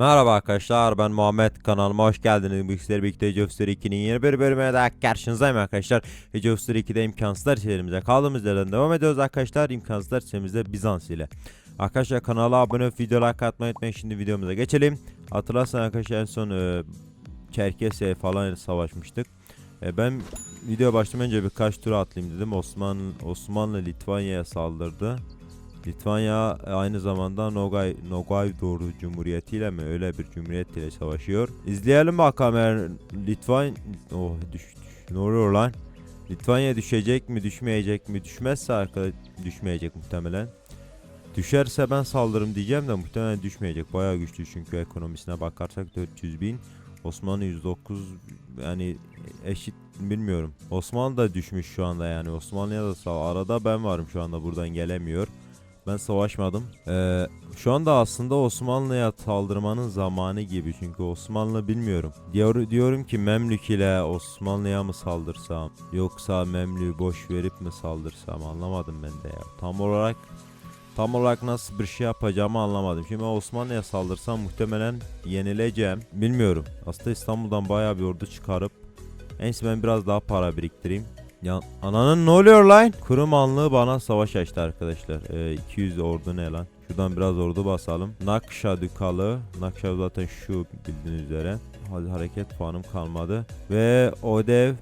Merhaba arkadaşlar ben Muhammed kanalıma hoş geldiniz. Bu sizlerle birlikte Jofster 2'nin yeni bir bölümüne daha karşınızdayım arkadaşlar. Ve Jofster 2'de imkansızlar serimize kaldığımız yerden devam ediyoruz arkadaşlar. İmkansızlar serimizde Bizans ile. Arkadaşlar kanala abone olup video like atmayı unutmayın. Şimdi videomuza geçelim. Hatırlarsanız arkadaşlar en son e, Çerkes'e falan savaşmıştık. E, ben video başlamadan önce birkaç tur atlayayım dedim. Osman Osmanlı Litvanya'ya saldırdı. Litvanya aynı zamanda Nogay Nogaydoğru Cumhuriyeti ile mi öyle bir cumhuriyet ile savaşıyor. İzleyelim bakalım eğer Litvan oh düş, düş ne oluyor lan? Litvanya düşecek mi düşmeyecek mi düşmezse arkadaş düşmeyecek muhtemelen. Düşerse ben saldırırım diyeceğim de muhtemelen düşmeyecek. Bayağı güçlü çünkü ekonomisine bakarsak 400 bin. Osmanlı 109 yani eşit bilmiyorum. Osmanlı da düşmüş şu anda yani. Osmanlı'ya da sağ. Arada ben varım şu anda buradan gelemiyor. Ben savaşmadım. Ee, şu anda aslında Osmanlı'ya saldırmanın zamanı gibi çünkü Osmanlı bilmiyorum. Diyor, diyorum ki Memlük ile Osmanlı'ya mı saldırsam yoksa Memlük'ü boş verip mi saldırsam anlamadım ben de ya. Tam olarak tam olarak nasıl bir şey yapacağımı anlamadım. Şimdi Osmanlı'ya saldırsam muhtemelen yenileceğim. Bilmiyorum. Aslında İstanbul'dan bayağı bir ordu çıkarıp en ben biraz daha para biriktireyim. Ya ananın ne oluyor lan? Kırımanlığı bana savaş açtı arkadaşlar. Ee, 200 ordu ne lan? Şuradan biraz ordu basalım. Nakşa Dükalı. Nakşa zaten şu bildiğiniz üzere. Hadi hareket puanım kalmadı. Ve Odev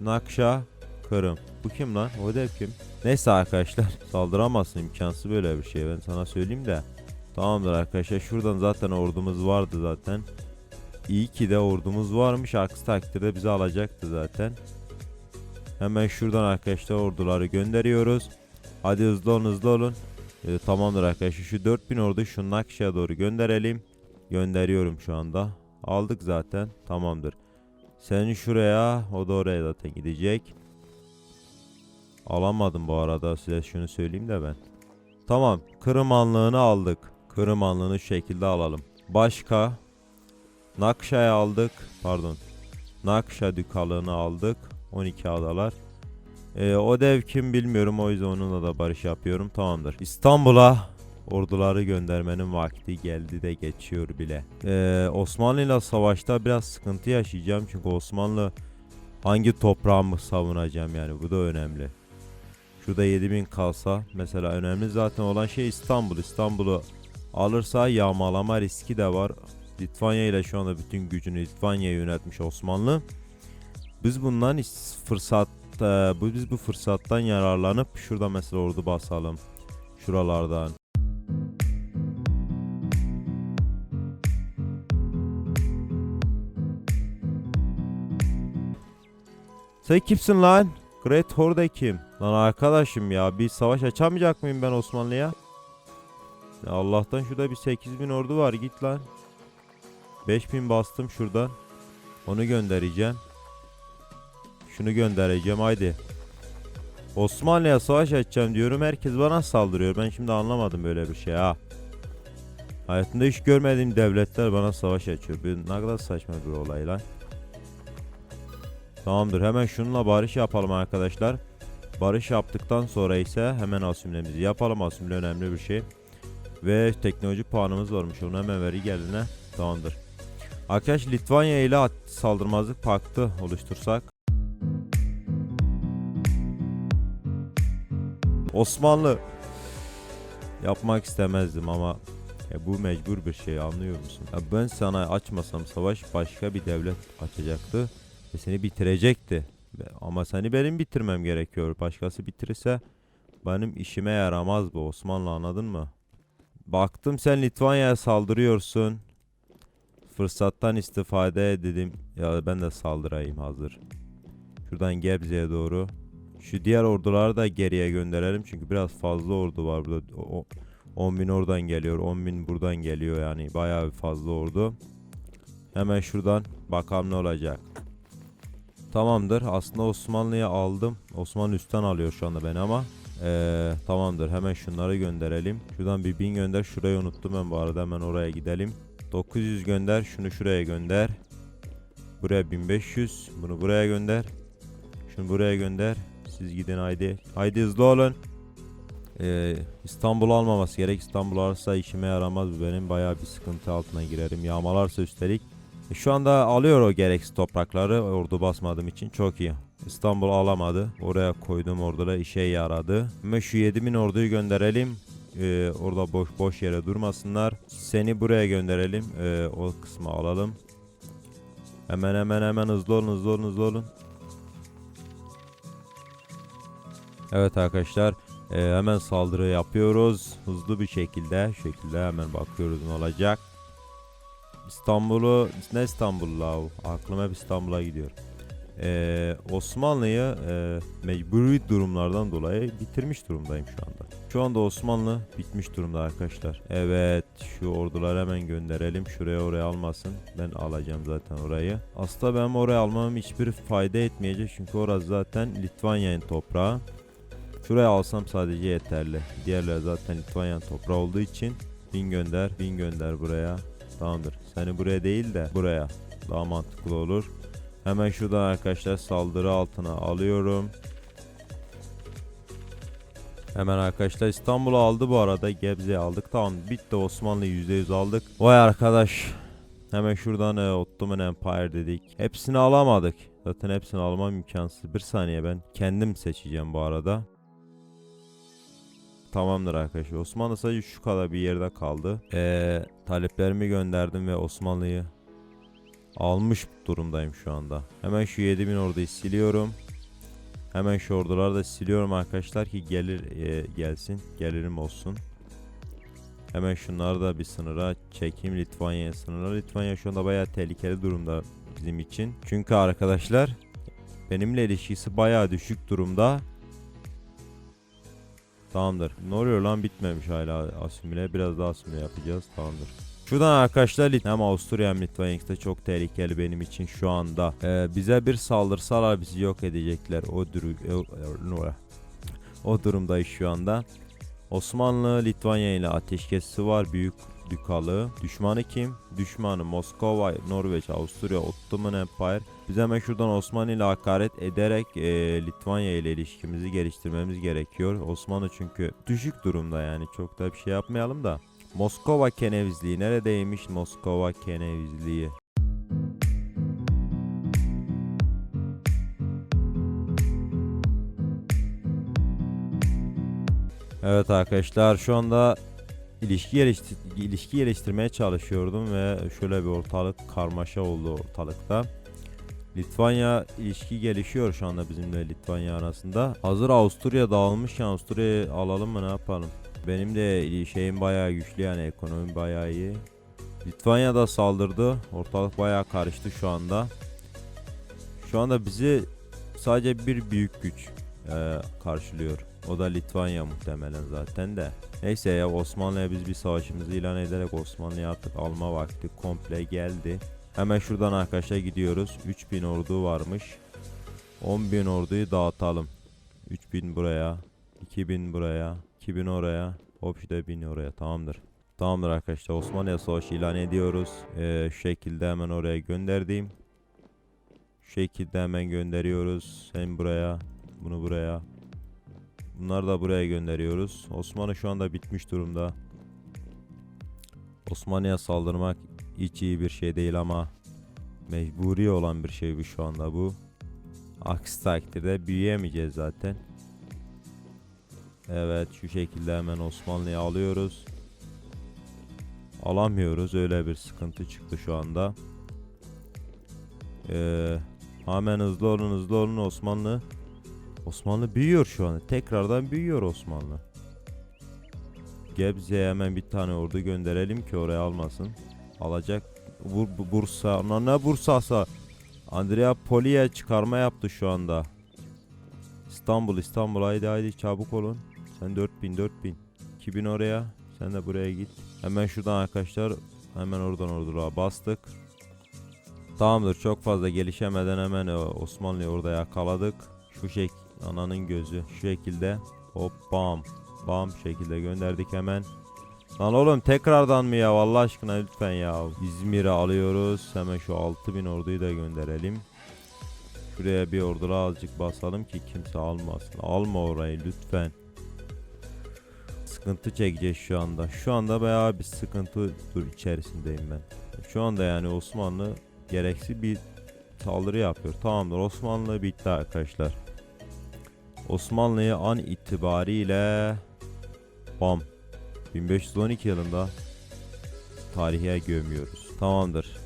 Nakşa Kırım. Bu kim lan? Odev kim? Neyse arkadaşlar. Saldıramazsın imkansız böyle bir şey. Ben sana söyleyeyim de. Tamamdır arkadaşlar. Şuradan zaten ordumuz vardı zaten. İyi ki de ordumuz varmış. Aksi takdirde bizi alacaktı zaten. Hemen şuradan arkadaşlar orduları gönderiyoruz. Hadi hızlı olun hızlı olun. Ee, tamamdır arkadaşlar şu 4000 ordu şu Nakşa'ya doğru gönderelim. Gönderiyorum şu anda. Aldık zaten tamamdır. Sen şuraya o da oraya zaten gidecek. Alamadım bu arada size şunu söyleyeyim de ben. Tamam Kırım Hanlığı'nı aldık. Kırım Hanlığı'nı şu şekilde alalım. Başka Nakşa'yı aldık. Pardon. Nakşa Dükalığını aldık. 12 adalar. Ee, o dev kim bilmiyorum o yüzden onunla da barış yapıyorum. Tamamdır. İstanbul'a orduları göndermenin vakti geldi de geçiyor bile. Ee, Osmanlı ile savaşta biraz sıkıntı yaşayacağım çünkü Osmanlı hangi toprağımı savunacağım yani bu da önemli. Şurada 7000 kalsa mesela önemli zaten olan şey İstanbul. İstanbul'u alırsa yağmalama riski de var. Litvanya ile şu anda bütün gücünü Litvanya'ya yönetmiş Osmanlı. Biz bundan fırsat e, bu biz bu fırsattan yararlanıp şurada mesela ordu basalım. Şuralardan. Sen kimsin lan? Great Horde kim? Lan arkadaşım ya bir savaş açamayacak mıyım ben Osmanlı'ya? Ya Allah'tan şurada bir 8000 ordu var git lan. 5000 bastım şuradan. Onu göndereceğim. Şunu göndereceğim haydi. Osmanlı'ya savaş açacağım diyorum. Herkes bana saldırıyor. Ben şimdi anlamadım böyle bir şey ha. Hayatımda hiç görmediğim devletler bana savaş açıyor. Bir, ne kadar saçma bir olay lan. Tamamdır. Hemen şununla barış yapalım arkadaşlar. Barış yaptıktan sonra ise hemen asümlemizi yapalım. Asümle önemli bir şey. Ve teknoloji puanımız varmış. Onu hemen veri geline. Tamamdır. Arkadaş Litvanya ile saldırmazlık paktı oluştursak. Osmanlı yapmak istemezdim ama ya bu mecbur bir şey anlıyor musun? Ya ben sana açmasam savaş başka bir devlet açacaktı ve seni bitirecekti. Ama seni benim bitirmem gerekiyor. Başkası bitirirse benim işime yaramaz bu Osmanlı anladın mı? Baktım sen Litvanya'ya saldırıyorsun. Fırsattan istifade dedim. Ya ben de saldırayım hazır. Şuradan Gebze'ye doğru. Şu diğer orduları da geriye gönderelim çünkü biraz fazla ordu var burada. O, 10 bin oradan geliyor, 10 bin buradan geliyor yani bayağı bir fazla ordu. Hemen şuradan bakalım ne olacak. Tamamdır. Aslında Osmanlı'ya aldım. Osmanlı üstten alıyor şu anda beni ama. Ee, tamamdır. Hemen şunları gönderelim. Şuradan bir bin gönder. Şurayı unuttum ben bu arada. Hemen oraya gidelim. 900 gönder. Şunu şuraya gönder. Buraya 1500. Bunu buraya gönder. Şunu buraya gönder. Siz gidin haydi. Haydi hızlı olun. Ee, İstanbul almaması gerek. İstanbul alırsa işime yaramaz benim. Bayağı bir sıkıntı altına girerim. Yağmalarsa üstelik. E, şu anda alıyor o gereksiz toprakları ordu basmadığım için çok iyi. İstanbul alamadı. Oraya koydum orduda işe yaradı. Ama şu 7000 orduyu gönderelim. Ee, orada boş boş yere durmasınlar. Seni buraya gönderelim. Ee, o kısmı alalım. Hemen hemen hemen hızlı olun hızlı olun hızlı olun. Evet arkadaşlar e, hemen saldırı yapıyoruz. Hızlı bir şekilde şekilde hemen bakıyoruz ne olacak. İstanbul'u ne İstanbul? Aklım hep İstanbul'a gidiyor. Ee, Osmanlı'yı e, mecburi durumlardan dolayı bitirmiş durumdayım şu anda. Şu anda Osmanlı bitmiş durumda arkadaşlar. Evet şu orduları hemen gönderelim. Şuraya oraya almasın. Ben alacağım zaten orayı. Aslında benim oraya almam hiçbir fayda etmeyecek. Çünkü orası zaten Litvanya'nın toprağı. Şuraya alsam sadece yeterli. Diğerleri zaten Litvanya'nın toprağı olduğu için bin gönder, bin gönder buraya. Tamamdır. Seni buraya değil de buraya. Daha mantıklı olur. Hemen şuradan arkadaşlar saldırı altına alıyorum. Hemen arkadaşlar İstanbul'u aldı bu arada. Gebze'yi aldık. Tamam bitti Osmanlı'yı %100 aldık. Vay arkadaş. Hemen şuradan e, Ottoman Empire dedik. Hepsini alamadık. Zaten hepsini almam imkansız. Bir saniye ben kendim seçeceğim bu arada. Tamamdır arkadaşlar. Osmanlı sadece şu kadar bir yerde kaldı. Ee, taleplerimi gönderdim ve Osmanlı'yı almış durumdayım şu anda. Hemen şu 7000 orduyu siliyorum. Hemen şu orduları da siliyorum arkadaşlar ki gelir e, gelsin. Gelirim olsun. Hemen şunları da bir sınıra çekeyim Litvanya'ya sınıra. Litvanya şu anda bayağı tehlikeli durumda bizim için. Çünkü arkadaşlar benimle ilişkisi bayağı düşük durumda. Tamamdır. Ne oluyor lan bitmemiş hala asimile. Biraz daha asimile yapacağız. Tamamdır. Şuradan arkadaşlar hem Avusturya hem Litvanya ikisi de çok tehlikeli benim için şu anda. Ee, bize bir saldırsalar bizi yok edecekler. O duru o durumdayız şu anda. Osmanlı Litvanya ile ateşkesi var. Büyük Dükalı. Düşmanı kim? Düşmanı Moskova, Norveç, Avusturya, Ottoman Empire. Biz hemen şuradan Osmanlı ile hakaret ederek e, Litvanya ile ilişkimizi geliştirmemiz gerekiyor. Osmanlı çünkü düşük durumda yani çok da bir şey yapmayalım da. Moskova Kenevizliği neredeymiş Moskova Kenevizliği? Evet arkadaşlar şu anda ilişki geliştir ilişki geliştirmeye çalışıyordum ve şöyle bir ortalık karmaşa oldu ortalıkta. Litvanya ilişki gelişiyor şu anda bizimle Litvanya arasında. Hazır Avusturya dağılmış ya Avusturya'yı alalım mı ne yapalım? Benim de şeyim bayağı güçlü yani ekonomim bayağı iyi. Litvanya da saldırdı. Ortalık bayağı karıştı şu anda. Şu anda bizi sadece bir büyük güç e, karşılıyor. O da Litvanya muhtemelen zaten de. Neyse ya Osmanlı'ya biz bir savaşımızı ilan ederek Osmanlı'ya artık alma vakti komple geldi. Hemen şuradan arkadaşlar gidiyoruz. 3000 ordu varmış. 10.000 orduyu dağıtalım. 3000 buraya. 2000 buraya. 2000 oraya. Hop işte 1000 oraya. Tamamdır. Tamamdır arkadaşlar. Osmanlı'ya savaşı ilan ediyoruz. Ee, şu şekilde hemen oraya gönderdim. Şu şekilde hemen gönderiyoruz. Sen buraya. Bunu buraya. Bunları da buraya gönderiyoruz. Osmanlı şu anda bitmiş durumda. Osmanlı'ya saldırmak hiç iyi bir şey değil ama mecburi olan bir şey bu şu anda bu. Aksi takdirde büyüyemeyeceğiz zaten. Evet şu şekilde hemen Osmanlı'yı alıyoruz. Alamıyoruz öyle bir sıkıntı çıktı şu anda. Ee, hemen hızlı olun hızlı olun Osmanlı. Osmanlı büyüyor şu anda. Tekrardan büyüyor Osmanlı. Gebze'ye hemen bir tane ordu gönderelim ki oraya almasın. Alacak. Bur bu- Bursa. Ona ne Bursa'sa. Andrea Poli'ye çıkarma yaptı şu anda. İstanbul İstanbul haydi haydi çabuk olun. Sen 4000 4000. 2000 oraya. Sen de buraya git. Hemen şuradan arkadaşlar. Hemen oradan ordulara bastık. Tamamdır çok fazla gelişemeden hemen e, Osmanlı'yı orada yakaladık. Şu şek ananın gözü şu şekilde hop bam bam şekilde gönderdik hemen. Lan oğlum tekrardan mı ya Allah aşkına lütfen ya. İzmir'i alıyoruz. Hemen şu 6000 orduyu da gönderelim. Şuraya bir ordura azıcık basalım ki kimse almasın. Alma orayı lütfen. sıkıntı çekeceğiz şu anda. Şu anda bayağı bir sıkıntı dur içerisindeyim ben. Şu anda yani Osmanlı gereksiz bir saldırı yapıyor. Tamamdır Osmanlı bitti arkadaşlar. Osmanlı'yı an itibariyle bam 1512 yılında tarihe gömüyoruz. Tamamdır.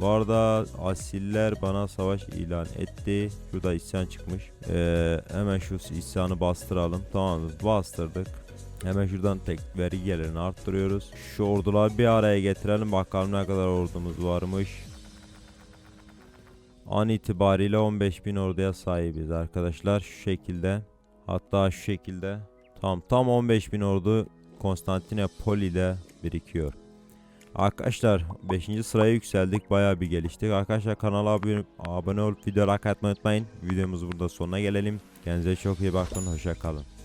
Bu arada asiller bana savaş ilan etti. Şurada isyan çıkmış. Ee, hemen şu isyanı bastıralım. Tamamdır bastırdık. Hemen şuradan tek vergi gelirini arttırıyoruz. Şu orduları bir araya getirelim bakalım ne kadar ordumuz varmış. An itibariyle 15.000 orduya sahibiz arkadaşlar şu şekilde. Hatta şu şekilde. Tam tam 15.000 ordu Konstantinopoli'de birikiyor. Arkadaşlar 5. sıraya yükseldik bayağı bir geliştik. Arkadaşlar kanala abone, abone olup video like atmayı unutmayın. Videomuz burada sonuna gelelim. Kendinize çok iyi bakın. Hoşça kalın.